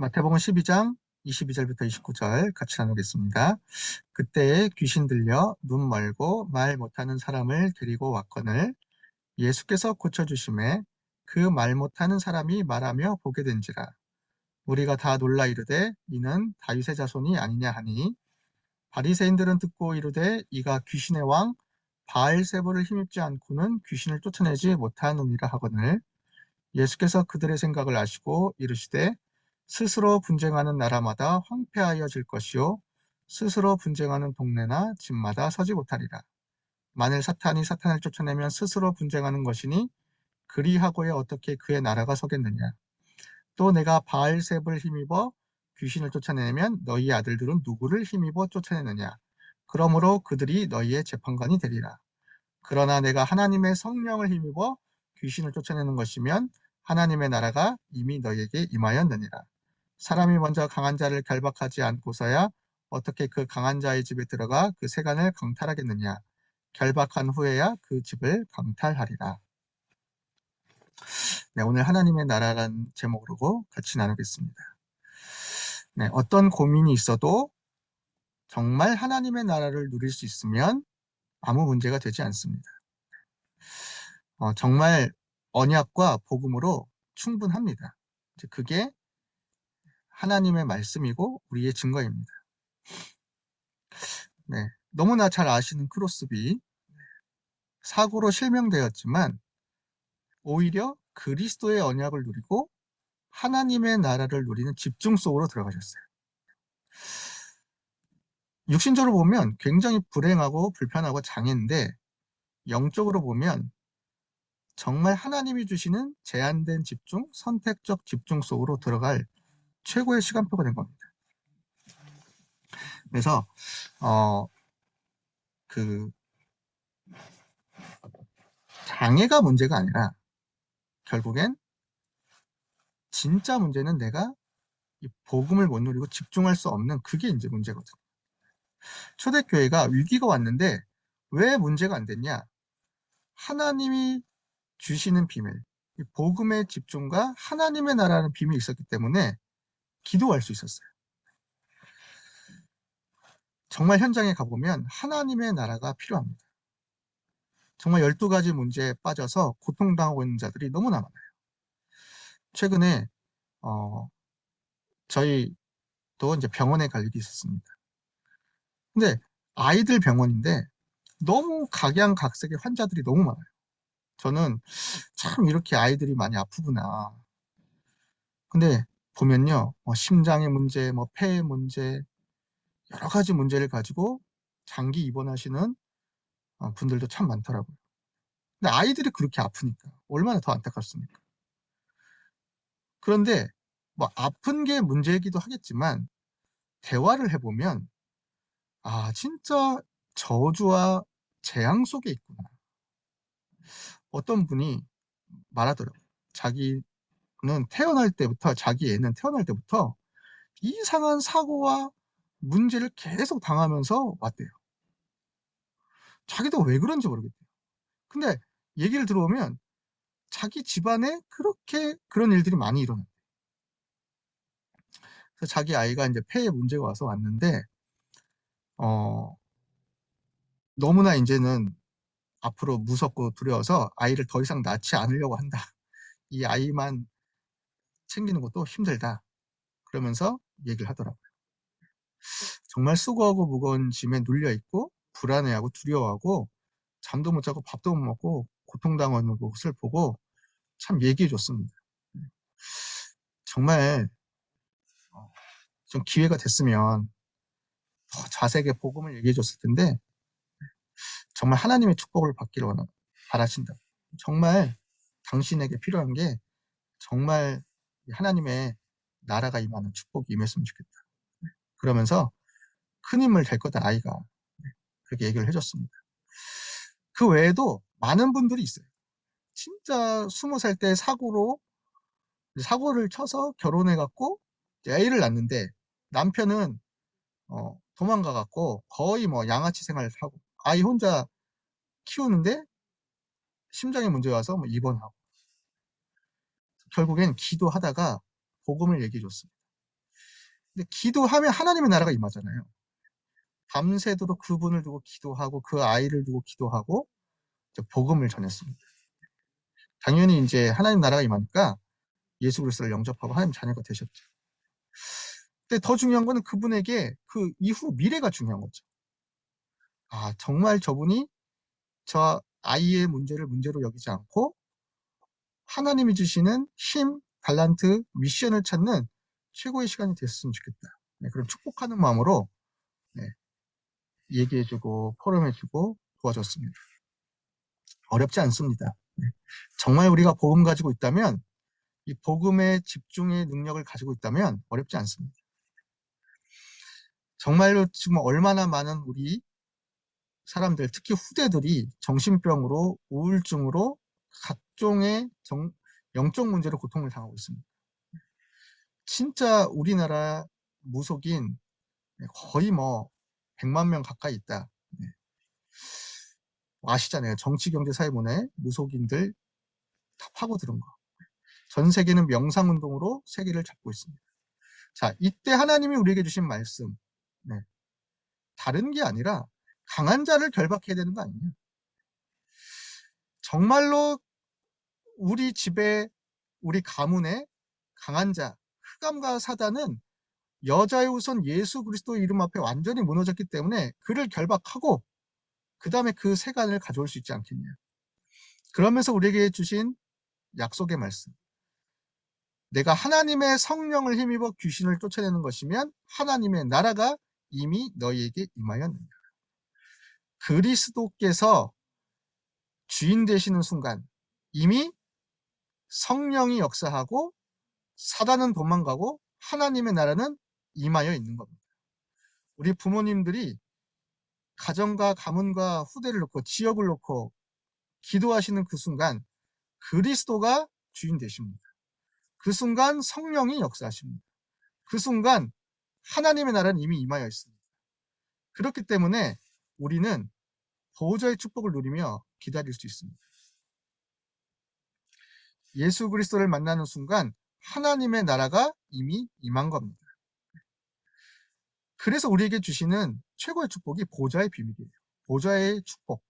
마태복음 12장 22절부터 29절 같이 나누겠습니다. 그때에 귀신 들려 눈 멀고 말 못하는 사람을 데리고 왔거늘 예수께서 고쳐주심에 그 말 못하는 사람이 말하며 보게 된지라 우리가 다 놀라 이르되 이는 다윗의 자손이 아니냐 하니 바리새인들은 듣고 이르되 이가 귀신의 왕 바알세보를 힘입지 않고는 귀신을 쫓아내지 못하느니라 하거늘 예수께서 그들의 생각을 아시고 이르시되 스스로 분쟁하는 나라마다 황폐하여 질 것이요 스스로 분쟁하는 동네나 집마다 서지 못하리라. 만일 사탄이 사탄을 쫓아내면 스스로 분쟁하는 것이니 그리하고야 어떻게 그의 나라가 서겠느냐. 또 내가 바알셉을 힘입어 귀신을 쫓아내면 너희 아들들은 누구를 힘입어 쫓아내느냐. 그러므로 그들이 너희의 재판관이 되리라. 그러나 내가 하나님의 성령을 힘입어 귀신을 쫓아내는 것이면 하나님의 나라가 이미 너희에게 임하였느니라. 사람이 먼저 강한 자를 결박하지 않고서야 어떻게 그 강한 자의 집에 들어가 그 세간을 강탈하겠느냐. 결박한 후에야 그 집을 강탈하리라. 네, 오늘 하나님의 나라란 제목으로 같이 나누겠습니다. 네, 어떤 고민이 있어도 정말 하나님의 나라를 누릴 수 있으면 아무 문제가 되지 않습니다. 어, 정말 언약과 복음으로 충분합니다. 그게 하나님의 말씀이고 우리의 증거입니다. 네, 너무나 잘 아시는 크로스비 사고로 실명되었지만 오히려 그리스도의 언약을 누리고 하나님의 나라를 누리는 집중 속으로 들어가셨어요. 육신적으로 보면 굉장히 불행하고 불편하고 장애인데 영적으로 보면 정말 하나님이 주시는 제한된 집중, 선택적 집중 속으로 들어갈 최고의 시간표가 된 겁니다. 그래서 어, 그 장애가 문제가 아니라 결국엔 진짜 문제는 내가 이 복음을 못 누리고 집중할 수 없는 그게 이제 문제거든요. 초대교회가 위기가 왔는데 왜 문제가 안 됐냐? 하나님이 주시는 비밀, 복음의 집중과 하나님의 나라는 비밀이 있었기 때문에 기도할 수 있었어요. 정말 현장에 가보면 하나님의 나라가 필요합니다. 정말 12가지 문제에 빠져서 고통당하고 있는 자들이 너무나 많아요. 최근에 어, 저희도 이제 병원에 갈 일이 있었습니다. 근데 아이들 병원인데 너무 각양각색의 환자들이 너무 많아요. 저는 참 이렇게 아이들이 많이 아프구나. 근데 보면요, 뭐 심장의 문제, 뭐 폐의 문제, 여러 가지 문제를 가지고 장기 입원하시는 어, 분들도 참 많더라고요. 근데 아이들이 그렇게 아프니까 얼마나 더 안타깝습니까? 그런데 뭐 아픈 게 문제이기도 하겠지만 대화를 해보면 아 진짜 저주와 재앙 속에 있구나. 어떤 분이 말하더라고요. 자기 는 태어날 때부터 자기 애는 태어날 때부터 이상한 사고와 문제를 계속 당하면서 왔대요. 자기도 왜 그런지 모르겠대요. 근데 얘기를 들어보면 자기 집안에 그렇게 그런 일들이 많이 일어났대요. 그래서 자기 아이가 이제 폐에 문제가 와서 왔는데 어 너무나 이제는 앞으로 무섭고 두려워서 아이를 더 이상 낳지 않으려고 한다. 이 아이만 챙기는 것도 힘들다. 그러면서 얘기를 하더라고요. 정말 수고하고 무거운 짐에 눌려 있고 불안해하고 두려워하고 잠도 못 자고 밥도 못 먹고 고통당하는 것을 보고 참 얘기해 줬습니다. 정말 어, 좀 기회가 됐으면 더 자세하게 복음을 얘기해 줬을 텐데 정말 하나님의 축복을 받기를 바라신다. 정말 당신에게 필요한 게 정말 하나님의 나라가 임하는 축복이 임했으면 좋겠다. 그러면서 큰 힘을 될 거다 아이가 그렇게 얘기를 해줬습니다. 그 외에도 많은 분들이 있어요. 진짜 스무 살 때 사고로 사고를 쳐서 결혼해 갖고 애를 낳는데 남편은 어, 도망가 갖고 거의 뭐 양아치 생활을 하고 아이 혼자 키우는데 심장에 문제 와서 뭐 입원하고 결국엔 기도하다가 복음을 얘기해 줬습니다. 근데 기도하면 하나님의 나라가 임하잖아요. 밤새도록 그분을 두고 기도하고 그 아이를 두고 기도하고 복음을 전했습니다. 당연히 이제 하나님 나라가 임하니까 예수 그리스도를 영접하고 하나님 자녀가 되셨죠. 근데 더 중요한 거는 그분에게 그 이후 미래가 중요한 거죠. 아, 정말 저분이 저 아이의 문제를 문제로 여기지 않고 하나님이 주시는 힘, 달란트, 미션을 찾는 최고의 시간이 됐으면 좋겠다. 네, 그럼 축복하는 마음으로 네, 얘기해주고 포럼해주고 도와줬습니다. 어렵지 않습니다. 네, 정말 우리가 복음 가지고 있다면 이 복음의 집중의 능력을 가지고 있다면 어렵지 않습니다. 정말로 지금 얼마나 많은 우리 사람들, 특히 후대들이 정신병으로, 우울증으로 각종의 정, 영적 문제로 고통을 당하고 있습니다. 진짜 우리나라 무속인 거의 뭐 100만 명 가까이 있다. 네. 아시잖아요. 정치, 경제, 사회문에 무속인들 다 파고드는 거. 전 세계는 명상운동으로 세계를 잡고 있습니다. 자, 이때 하나님이 우리에게 주신 말씀. 네. 다른 게 아니라 강한 자를 결박해야 되는 거 아니냐. 정말로 우리 집에, 우리 가문에 강한 자, 흑암과 사단은 여자의 우선 예수 그리스도 이름 앞에 완전히 무너졌기 때문에 그를 결박하고 그 다음에 그 세간을 가져올 수 있지 않겠냐. 그러면서 우리에게 주신 약속의 말씀. 내가 하나님의 성령을 힘입어 귀신을 쫓아내는 것이면 하나님의 나라가 이미 너희에게 임하였느니라. 그리스도께서 주인 되시는 순간 이미 성령이 역사하고 사단은 도망가고 하나님의 나라는 임하여 있는 겁니다. 우리 부모님들이 가정과 가문과 후대를 놓고 지역을 놓고 기도하시는 그 순간 그리스도가 주인 되십니다. 그 순간 성령이 역사하십니다. 그 순간 하나님의 나라는 이미 임하여 있습니다. 그렇기 때문에 우리는 보호자의 축복을 누리며 기다릴 수 있습니다. 예수 그리스도를 만나는 순간 하나님의 나라가 이미 임한 겁니다. 그래서 우리에게 주시는 최고의 축복이 보좌의 비밀이에요. 보좌의 축복.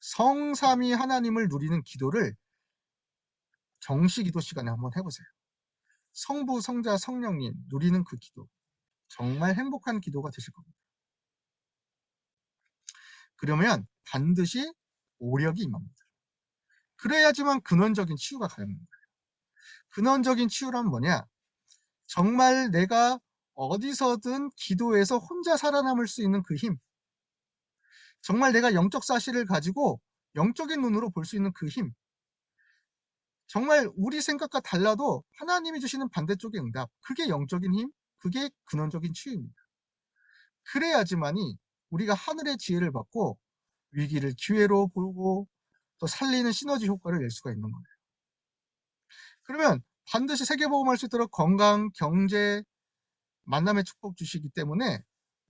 성삼위 하나님을 누리는 기도를 정시 기도 시간에 한번 해보세요. 성부, 성자, 성령님 누리는 그 기도. 정말 행복한 기도가 되실 겁니다. 그러면 반드시 오력이 임합니다. 그래야지만 근원적인 치유가 가능합니다. 근원적인 치유란 뭐냐? 정말 내가 어디서든 기도해서 혼자 살아남을 수 있는 그 힘. 정말 내가 영적 사실을 가지고 영적인 눈으로 볼 수 있는 그 힘. 정말 우리 생각과 달라도 하나님이 주시는 반대쪽의 응답. 그게 영적인 힘, 그게 근원적인 치유입니다. 그래야지만이 우리가 하늘의 지혜를 받고 위기를 기회로 보고 또 살리는 시너지 효과를 낼 수가 있는 거예요. 그러면 반드시 세계보험할 수 있도록 건강, 경제, 만남의 축복 주시기 때문에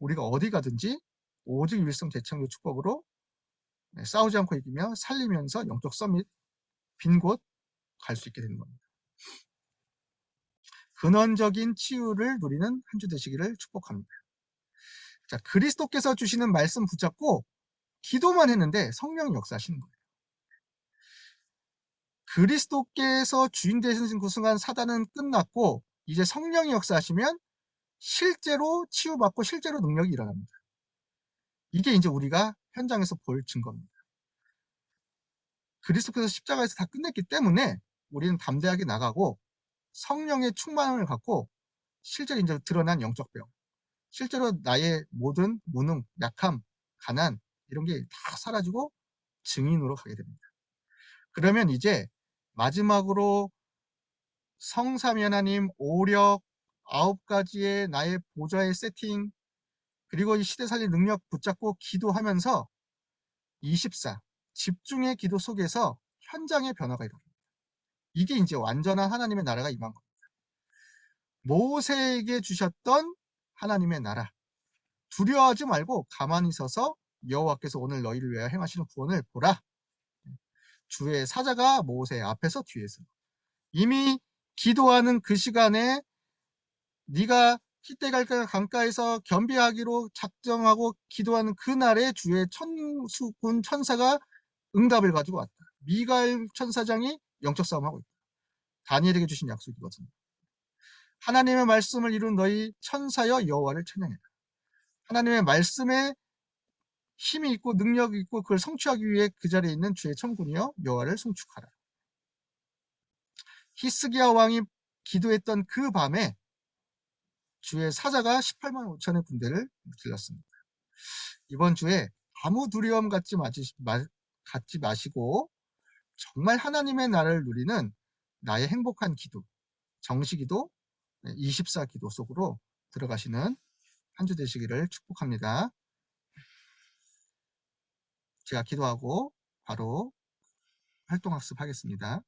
우리가 어디 가든지 오직 일성 재창조 축복으로 네, 싸우지 않고 이기며 살리면서 영적 서밋 빈 곳 갈 수 있게 되는 겁니다. 근원적인 치유를 누리는 한 주 되시기를 축복합니다. 자, 그리스도께서 주시는 말씀 붙잡고 기도만 했는데 성령이 역사하시는 거예요. 그리스도께서 주인 되신 그 순간 사단은 끝났고 이제 성령이 역사하시면 실제로 치유받고 실제로 능력이 일어납니다. 이게 이제 우리가 현장에서 볼 증거입니다. 그리스도께서 십자가에서 다 끝냈기 때문에 우리는 담대하게 나가고 성령의 충만함을 갖고 실제로 이제 드러난 영적 병, 실제로 나의 모든 무능, 약함, 가난 이런 게 다 사라지고 증인으로 가게 됩니다. 그러면 이제 마지막으로 성삼위 하나님 오력 아홉 가지의 나의 보좌의 세팅 그리고 이 시대 살릴 능력 붙잡고 기도하면서 24 집중의 기도 속에서 현장의 변화가 일어납니다. 이게 이제 완전한 하나님의 나라가 임한 겁니다. 모세에게 주셨던 하나님의 나라 두려워하지 말고 가만히 서서 여호와께서 오늘 너희를 위하여 행하시는 구원을 보라. 주의 사자가 모세 앞에서 뒤에서 이미 기도하는 그 시간에 네가 히데갈가 강가에서 겸비하기로 작정하고 기도하는 그날에 주의 천수군 천사가 응답을 가지고 왔다. 미가엘 천사장이 영적 싸움하고 있다. 다니엘에게 주신 약속이거든요. 하나님의 말씀을 이룬 너희 천사여 여호와를 찬양해라. 하나님의 말씀에 힘이 있고 능력이 있고 그걸 성취하기 위해 그 자리에 있는 주의 천군이여 여호와를 송축하라. 히스기야 왕이 기도했던 그 밤에 주의 사자가 18만 5천의 군대를 무찔렀습니다. 이번 주에 아무 두려움 갖지, 마시, 마, 갖지 마시고 정말 하나님의 나라를 누리는 나의 행복한 기도, 정시기도, 24기도 속으로 들어가시는 한 주 되시기를 축복합니다. 제가 기도하고 바로 활동학습 하겠습니다.